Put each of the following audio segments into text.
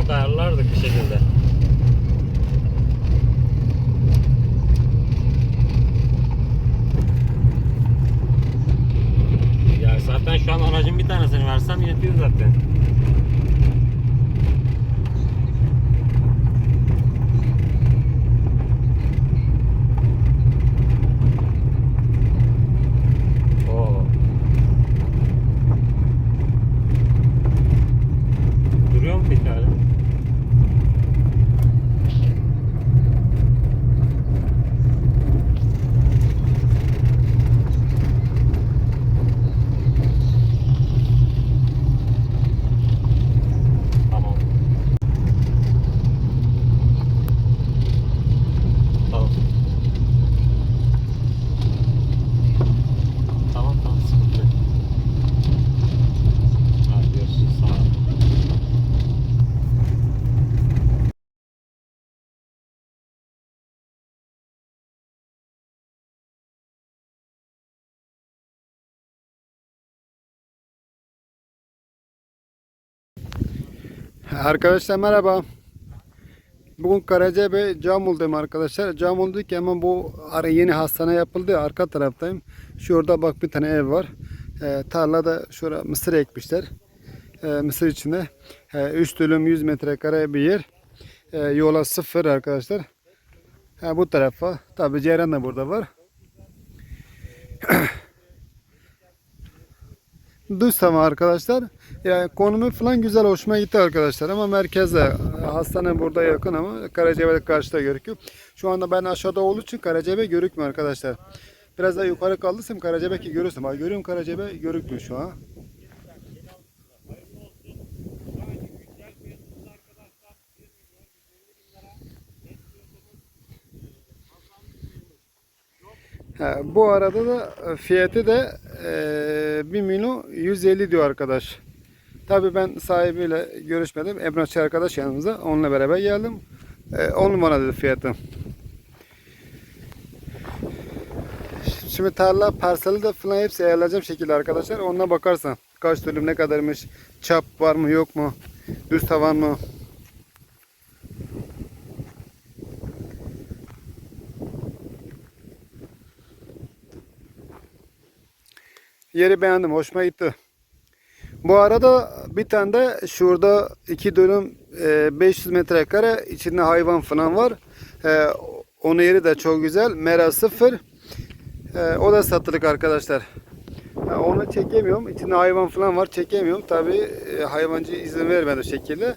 kök ayarlardık bir şekilde. Ya zaten şu an aracın bir tanesini versem yetiyor zaten. Arkadaşlar merhaba. Bugün Karacabey Camul'dayım arkadaşlar. Camul'dayım hemen bu yeni hastane yapıldı. Arka taraftayım. Şurada bak bir tane ev var. Ee, tarlada şurada mısır ekmişler. Ee, mısır içinde. Ee, 3 dönüm 100 metrekare bir yer. Ee, yola sıfır arkadaşlar. Ha, bu tarafa. Tabi Ceyran da burada var. Ama arkadaşlar. Yani konumu falan güzel hoşuma gitti arkadaşlar ama merkezde hastane burada yakın ama Karacabey karşıda görüküyor. Şu anda ben aşağıda olduğu için Karacabey görükmüyor arkadaşlar. Biraz daha yukarı kaldıysam Karacabey'i görürsün. Bak görüyorum Karacabey görükmüyor şu an. Ha, bu arada da fiyatı da e, 1 milyon 150 diyor arkadaş. Tabii ben sahibiyle görüşmedim. Emlakçı arkadaş yanımızda. Onunla beraber geldim. E, 10 numara dedi fiyatı. Şimdi tarla parseli de falan hepsi ayarlayacağım şekilde arkadaşlar. Onunla bakarsan kaç dönüm ne kadarmış, çap var mı yok mu, düz tavan mı? Yeri beğendim, hoşuma gitti. Bu arada bir tane de şurada iki dönüm e, 500 metrekare içinde hayvan falan var. E, onun yeri de çok güzel. Mera sıfır. E, o da satılık arkadaşlar. Onu çekemiyorum. İçinde hayvan falan var. Çekemiyorum. Tabi e, hayvancı izin vermedi şekilde.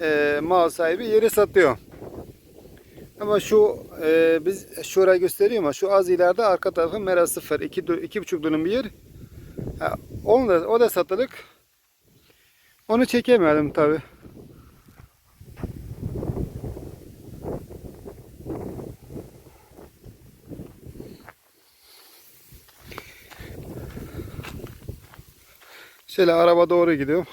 E, mal sahibi yeri satıyor. Ama şu e, biz şurayı gösteriyor ama şu az ileride arka tarafı mera sıfır. İki, dö- iki buçuk dönüm bir yer. Ha, onu da, o da satılık. Onu çekemedim tabi. Şöyle araba doğru gidiyor.